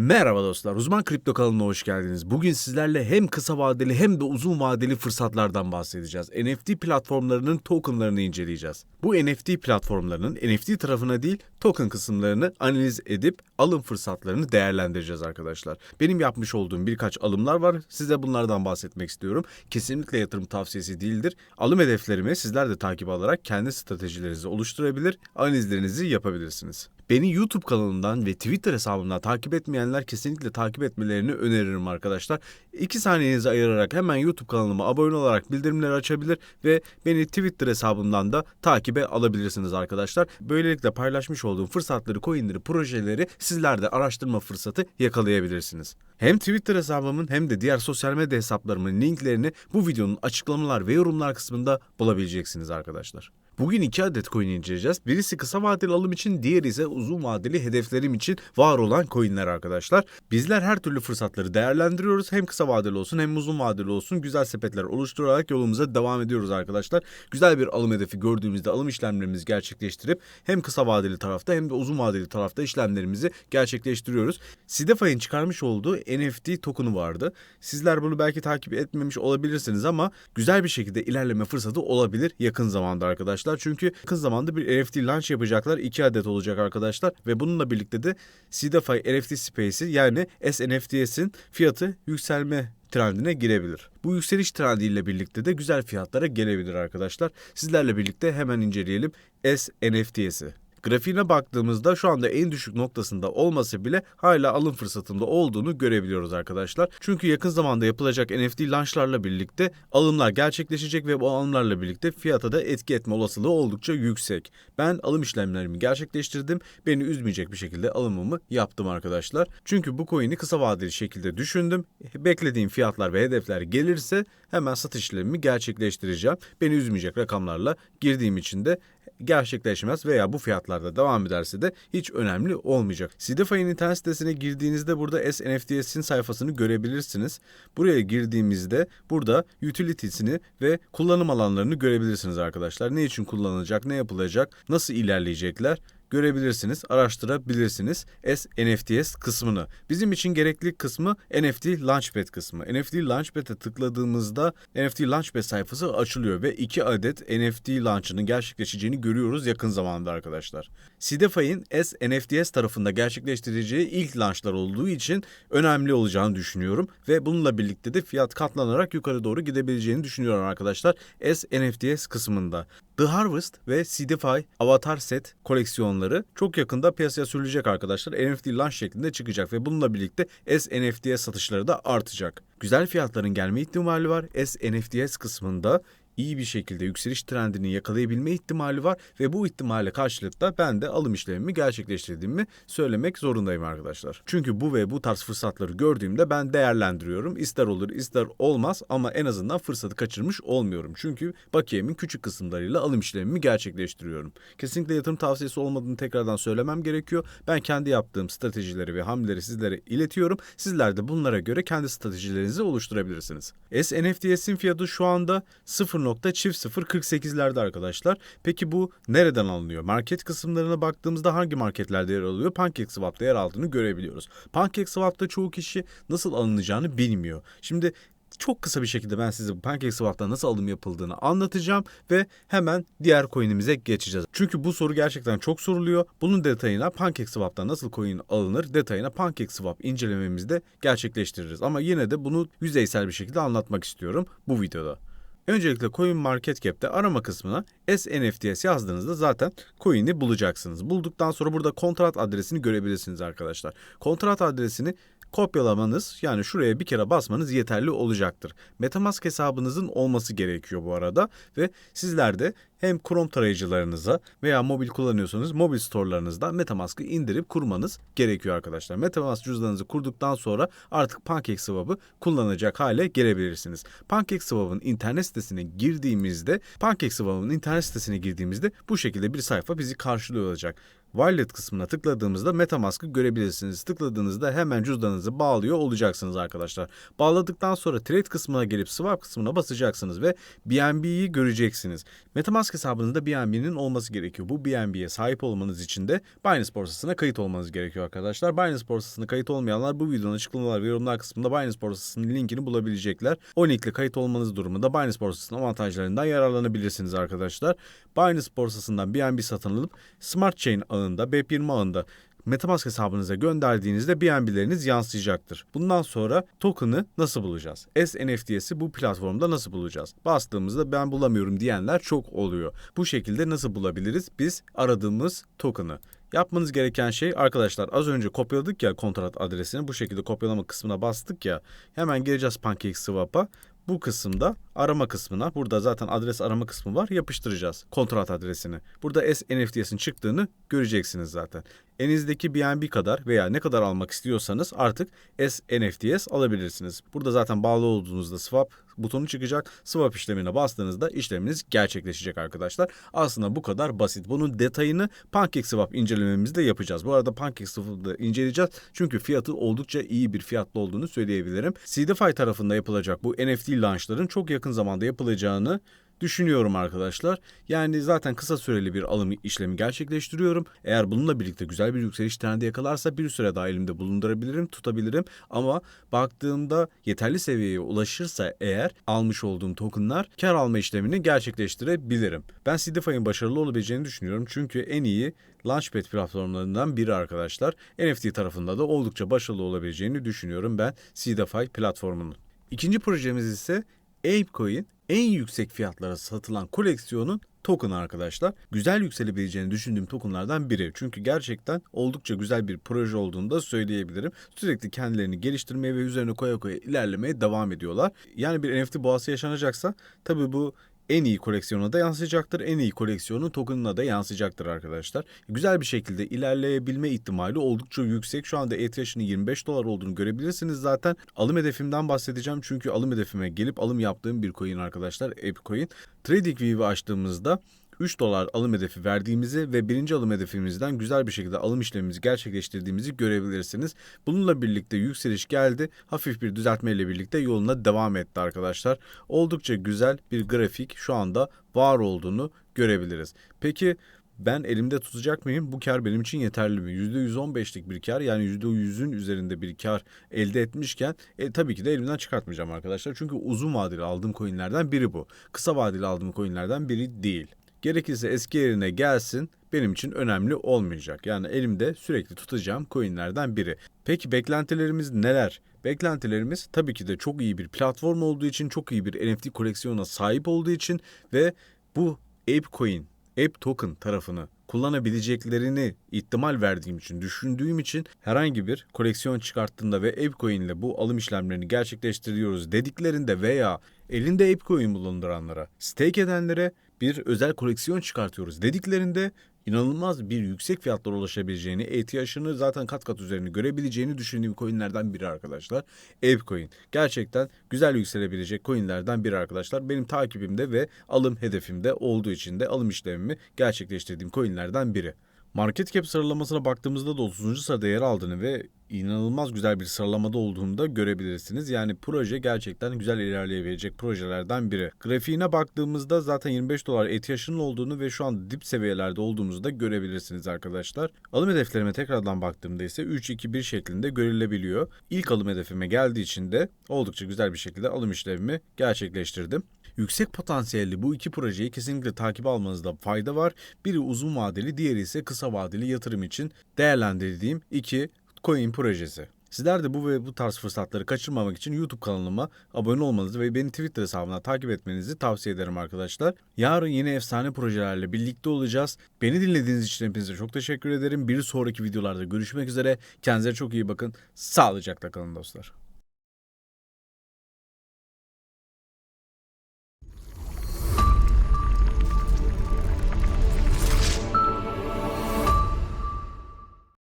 Merhaba dostlar, Uzman Kripto kanalına hoş geldiniz. Bugün sizlerle hem kısa vadeli hem de uzun vadeli fırsatlardan bahsedeceğiz. NFT platformlarının tokenlarını inceleyeceğiz. Bu NFT platformlarının NFT tarafına değil token kısımlarını analiz edip alım fırsatlarını değerlendireceğiz arkadaşlar. Benim yapmış olduğum birkaç alımlar var. Size bunlardan bahsetmek istiyorum. Kesinlikle yatırım tavsiyesi değildir. Alım hedeflerimi sizler de takip alarak kendi stratejilerinizi oluşturabilir, analizlerinizi yapabilirsiniz. Beni YouTube kanalından ve Twitter hesabımdan takip etmeyenler kesinlikle takip etmelerini öneririm arkadaşlar. 2 saniyenizi ayırarak hemen YouTube kanalıma abone olarak bildirimleri açabilir ve beni Twitter hesabımdan da takibe alabilirsiniz arkadaşlar. Böylelikle paylaşmış olduğum fırsatları, coinleri, projeleri sizler de araştırma fırsatı yakalayabilirsiniz. Hem Twitter hesabımın hem de diğer sosyal medya hesaplarımın linklerini bu videonun açıklamalar ve yorumlar kısmında bulabileceksiniz arkadaşlar. Bugün iki adet coin inceleyeceğiz. Birisi kısa vadeli alım için, diğeri ise uzun vadeli hedeflerim için var olan coinler arkadaşlar. Bizler her türlü fırsatları değerlendiriyoruz. Hem kısa vadeli olsun hem uzun vadeli olsun güzel sepetler oluşturarak yolumuza devam ediyoruz arkadaşlar. Güzel bir alım hedefi gördüğümüzde alım işlemlerimizi gerçekleştirip hem kısa vadeli tarafta hem de uzun vadeli tarafta işlemlerimizi gerçekleştiriyoruz. Sidefay'ın çıkarmış olduğu NFT token'u vardı. Sizler bunu belki takip etmemiş olabilirsiniz ama güzel bir şekilde ilerleme fırsatı olabilir yakın zamanda arkadaşlar. Çünkü yakın zamanda bir NFT launch yapacaklar. 2 adet olacak arkadaşlar ve bununla birlikte de Sidefy NFT Space'i yani SNFTS'in fiyatı yükselme trendine girebilir. Bu yükseliş trendiyle birlikte de güzel fiyatlara gelebilir arkadaşlar. Sizlerle birlikte hemen inceleyelim SNFTS'i. Grafiğine baktığımızda şu anda en düşük noktasında olması bile hala alım fırsatında olduğunu görebiliyoruz arkadaşlar. Çünkü yakın zamanda yapılacak NFT launchlarla birlikte alımlar gerçekleşecek ve bu alımlarla birlikte fiyata da etki etme olasılığı oldukça yüksek. Ben alım işlemlerimi gerçekleştirdim. Beni üzmeyecek bir şekilde alımımı yaptım arkadaşlar. Çünkü bu coin'i kısa vadeli şekilde düşündüm. Beklediğim fiyatlar ve hedefler gelirse hemen satış işlemimi gerçekleştireceğim. Beni üzmeyecek rakamlarla girdiğim için de gerçekleşmez veya bu fiyatlarda devam ederse de hiç önemli olmayacak. Sidefy'in internet sitesine girdiğinizde burada SNFTS'in sayfasını görebilirsiniz. Buraya girdiğimizde burada utilities'ini ve kullanım alanlarını görebilirsiniz arkadaşlar. Ne için kullanılacak, ne yapılacak, nasıl ilerleyecekler görebilirsiniz, araştırabilirsiniz SNFTS kısmını. Bizim için gerekli kısmı NFT Launchpad kısmı. NFT Launchpad'e tıkladığımızda NFT Launchpad sayfası açılıyor ve iki adet NFT launch'ının gerçekleşeceğini görüyoruz yakın zamanda arkadaşlar. Sidefy'in SNFTS tarafında gerçekleştireceği ilk launchlar olduğu için önemli olacağını düşünüyorum ve bununla birlikte de fiyat katlanarak yukarı doğru gidebileceğini düşünüyorum arkadaşlar SNFTS kısmında. The Harvest ve Seedify Avatar Set koleksiyonları çok yakında piyasaya sürülecek arkadaşlar. NFT launch şeklinde çıkacak ve bununla birlikte SNFTS satışları da artacak. Güzel fiyatların gelme ihtimali var. SNFTS kısmında iyi bir şekilde yükseliş trendini yakalayabilme ihtimali var ve bu ihtimale karşılık da ben de alım işlemimi gerçekleştirdiğimi söylemek zorundayım arkadaşlar. Çünkü bu ve bu tarz fırsatları gördüğümde ben değerlendiriyorum. İster olur ister olmaz ama en azından fırsatı kaçırmış olmuyorum. Çünkü bakiyemin küçük kısımlarıyla alım işlemimi gerçekleştiriyorum. Kesinlikle yatırım tavsiyesi olmadığını tekrardan söylemem gerekiyor. Ben kendi yaptığım stratejileri ve hamleleri sizlere iletiyorum. Sizler de bunlara göre kendi stratejilerinizi oluşturabilirsiniz. SNFTS'in fiyatı şu anda 0 0.0048'lerde arkadaşlar. Peki bu nereden alınıyor? Market kısımlarına baktığımızda hangi marketlerde yer alıyor? PancakeSwap'ta yer aldığını görebiliyoruz. PancakeSwap'ta çoğu kişi nasıl alınacağını bilmiyor. Şimdi çok kısa bir şekilde ben size PancakeSwap'ta nasıl alım yapıldığını anlatacağım ve hemen diğer coin'imize geçeceğiz. Çünkü bu soru gerçekten çok soruluyor. Bunun detayına PancakeSwap'tan nasıl coin alınır detayına PancakeSwap incelememizde gerçekleştiririz. Ama yine de bunu yüzeysel bir şekilde anlatmak istiyorum bu videoda. Öncelikle Coin Market arama kısmına SNFTS yazdığınızda zaten coin'i bulacaksınız. Bulduktan sonra burada kontrat adresini görebilirsiniz arkadaşlar. Kontrat adresini kopyalamanız yani şuraya bir kere basmanız yeterli olacaktır. Metamask hesabınızın olması gerekiyor bu arada ve sizler de hem Chrome tarayıcılarınıza veya mobil kullanıyorsanız mobil storelarınızda Metamask'ı indirip kurmanız gerekiyor arkadaşlar. Metamask cüzdanınızı kurduktan sonra artık PancakeSwap'ı kullanacak hale gelebilirsiniz. PancakeSwap'ın internet sitesine girdiğimizde PancakeSwap'ın internet sitesine girdiğimizde bu şekilde bir sayfa bizi karşılıyor olacak. Wallet kısmına tıkladığımızda MetaMask'ı görebilirsiniz. Tıkladığınızda hemen cüzdanınızı bağlıyor olacaksınız arkadaşlar. Bağladıktan sonra trade kısmına gelip swap kısmına basacaksınız ve BNB'yi göreceksiniz. MetaMask hesabınızda BNB'nin olması gerekiyor. Bu BNB'ye sahip olmanız için de Binance borsasına kayıt olmanız gerekiyor arkadaşlar. Binance borsasına kayıt olmayanlar bu videonun açıklamalar ve yorumlar kısmında Binance borsasının linkini bulabilecekler. O linkle kayıt olmanız durumunda Binance borsasının avantajlarından yararlanabilirsiniz arkadaşlar. Binance borsasından BNB satın alıp Smart Chain ağında, BEP20 ağında Metamask hesabınıza gönderdiğinizde BNB'leriniz yansıyacaktır. Bundan sonra token'ı nasıl bulacağız? SNFTS'i bu platformda nasıl bulacağız? Bastığımızda ben bulamıyorum diyenler çok oluyor. Bu şekilde nasıl bulabiliriz? Biz aradığımız token'ı. Yapmanız gereken şey arkadaşlar az önce kopyaladık ya kontrat adresini bu şekilde kopyalama kısmına bastık ya hemen geleceğiz PancakeSwap'a bu kısımda arama kısmına burada zaten adres arama kısmı var yapıştıracağız kontrat adresini. Burada SNFTS'in çıktığını göreceksiniz zaten. Elinizdeki BNB kadar veya ne kadar almak istiyorsanız artık SNFTS alabilirsiniz. Burada zaten bağlı olduğunuzda swap butonu çıkacak. Swap işlemine bastığınızda işleminiz gerçekleşecek arkadaşlar. Aslında bu kadar basit. Bunun detayını PancakeSwap incelememizde yapacağız. Bu arada PancakeSwap'ı inceleyeceğiz. Çünkü fiyatı oldukça iyi bir fiyatlı olduğunu söyleyebilirim. CDFI tarafında yapılacak bu NFT launchların çok yakın zamanda yapılacağını düşünüyorum arkadaşlar. Yani zaten kısa süreli bir alım işlemi gerçekleştiriyorum. Eğer bununla birlikte güzel bir yükseliş trendi yakalarsa bir süre daha elimde bulundurabilirim, tutabilirim. Ama baktığımda yeterli seviyeye ulaşırsa eğer almış olduğum tokenlar kar alma işlemini gerçekleştirebilirim. Ben CDFI'nin başarılı olabileceğini düşünüyorum. Çünkü en iyi Launchpad platformlarından biri arkadaşlar. NFT tarafında da oldukça başarılı olabileceğini düşünüyorum ben CDFI platformunun. İkinci projemiz ise ApeCoin en yüksek fiyatlara satılan koleksiyonun token arkadaşlar. Güzel yükselebileceğini düşündüğüm tokenlardan biri. Çünkü gerçekten oldukça güzel bir proje olduğunu da söyleyebilirim. Sürekli kendilerini geliştirmeye ve üzerine koya koya ilerlemeye devam ediyorlar. Yani bir NFT boğası yaşanacaksa tabii bu en iyi koleksiyona da yansıyacaktır. En iyi koleksiyonun token'ına da yansıyacaktır arkadaşlar. Güzel bir şekilde ilerleyebilme ihtimali oldukça yüksek. Şu anda ETH'inin 25 dolar olduğunu görebilirsiniz zaten. Alım hedefimden bahsedeceğim. Çünkü alım hedefime gelip alım yaptığım bir coin arkadaşlar. ApeCoin. TradingView'i açtığımızda 3 dolar alım hedefi verdiğimizi ve birinci alım hedefimizden güzel bir şekilde alım işlemimizi gerçekleştirdiğimizi görebilirsiniz. Bununla birlikte yükseliş geldi. Hafif bir düzeltmeyle birlikte yoluna devam etti arkadaşlar. Oldukça güzel bir grafik şu anda var olduğunu görebiliriz. Peki ben elimde tutacak mıyım? Bu kar benim için yeterli mi? %115'lik bir kar yani %100'ün üzerinde bir kar elde etmişken e, tabii ki de elimden çıkartmayacağım arkadaşlar. Çünkü uzun vadeli aldığım coinlerden biri bu. Kısa vadeli aldığım coinlerden biri değil. Gerekirse eski yerine gelsin benim için önemli olmayacak. Yani elimde sürekli tutacağım coinlerden biri. Peki beklentilerimiz neler? Beklentilerimiz tabii ki de çok iyi bir platform olduğu için, çok iyi bir NFT koleksiyona sahip olduğu için ve bu ApeCoin, Ape Token tarafını kullanabileceklerini ihtimal verdiğim için, düşündüğüm için herhangi bir koleksiyon çıkarttığında ve ApeCoin ile bu alım işlemlerini gerçekleştiriyoruz dediklerinde veya elinde ApeCoin bulunduranlara, stake edenlere bir özel koleksiyon çıkartıyoruz dediklerinde inanılmaz bir yüksek fiyatlara ulaşabileceğini, ETH'ını zaten kat kat üzerinde görebileceğini düşündüğüm coinlerden biri arkadaşlar. ApeCoin. Gerçekten güzel yükselebilecek coinlerden biri arkadaşlar. Benim takibimde ve alım hedefimde olduğu için de alım işlemimi gerçekleştirdiğim coinlerden biri. Market cap sıralamasına baktığımızda da 30. sırada yer aldığını ve inanılmaz güzel bir sıralamada olduğunu da görebilirsiniz. Yani proje gerçekten güzel ilerleyebilecek projelerden biri. Grafiğine baktığımızda zaten 25 dolar ETH'ının olduğunu ve şu an dip seviyelerde olduğumuzu da görebilirsiniz arkadaşlar. Alım hedeflerime tekrardan baktığımda ise 3-2-1 şeklinde görülebiliyor. İlk alım hedefime geldiği için de oldukça güzel bir şekilde alım işlemimi gerçekleştirdim. Yüksek potansiyelli bu iki projeyi kesinlikle takip almanızda fayda var. Biri uzun vadeli, diğeri ise kısa vadeli yatırım için değerlendirdiğim iki coin projesi. Sizler de bu ve bu tarz fırsatları kaçırmamak için YouTube kanalıma abone olmanızı ve beni Twitter hesabına takip etmenizi tavsiye ederim arkadaşlar. Yarın yine efsane projelerle birlikte olacağız. Beni dinlediğiniz için hepinize çok teşekkür ederim. Bir sonraki videolarda görüşmek üzere. Kendinize çok iyi bakın. Sağlıcakla kalın dostlar.